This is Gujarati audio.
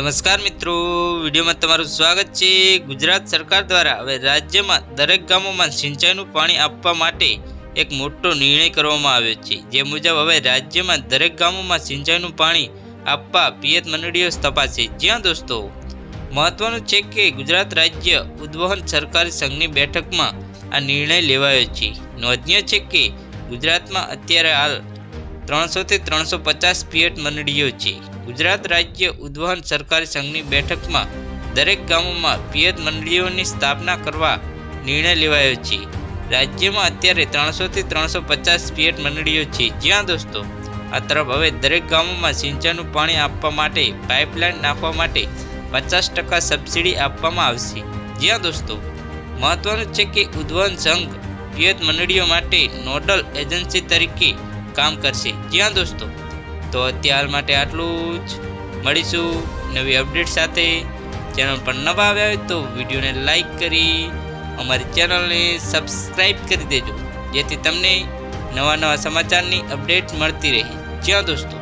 નમસ્કાર મિત્રો. વિડીયોમાં તમારું સ્વાગત છે. ગુજરાત સરકાર દ્વારા હવે રાજ્યમાં દરેક ગામોમાં સિંચાઈનું પાણી આપવા માટે એક મોટો નિર્ણય કરવામાં આવ્યો છે. જે મુજબ હવે રાજ્યમાં દરેક ગામોમાં સિંચાઈનું પાણી આપવા પિયત મંડળીઓ સ્થપાશે. જ્યાં દોસ્તો, મહત્વનું છે કે ગુજરાત રાજ્ય ઉદ્વહન સરકારી સંઘની બેઠકમાં આ નિર્ણય લેવાયો છે. નોંધનીય છે કે ગુજરાતમાં અત્યારે હાલ ત્રણસોથી ત્રણસો પચાસ પિયત મંડળીઓ છે. ગુજરાત રાજ્ય ઉદ્વહન સરકારી સંઘની બેઠકમાં દરેક ગામોમાં પિયત મંડળીઓની સ્થાપના કરવા નિર્ણય લેવાયો છે. રાજ્યમાં અત્યારે ત્રણસોથી ત્રણસો પચાસ પિયત મંડળીઓ છે. જ્યાં દોસ્તો, આ તરફ હવે દરેક ગામોમાં સિંચાઈનું પાણી આપવા માટે પાઇપલાઇન નાખવા માટે પચાસ ટકા સબસિડી આપવામાં આવશે. જ્યાં દોસ્તો, મહત્વનું છે કે ઉદ્વહન સંઘ પિયત મંડળીઓ માટે નોડલ એજન્સી તરીકે કામ કરશે. જ્યાં દોસ્તો. તો અત્યાર માટે આટલું જ. મળીશું નવી અપડેટ સાથે. ચેનલ પર નવા આવ્યા હોય તો વિડીયોને લાઈક કરી, અમારી ચેનલને સબસ્ક્રાઈબ કરી દેજો. જેથી તમને નવા નવા સમાચારની અપડેટ મળતી રહે. જ્યાં દોસ્તો.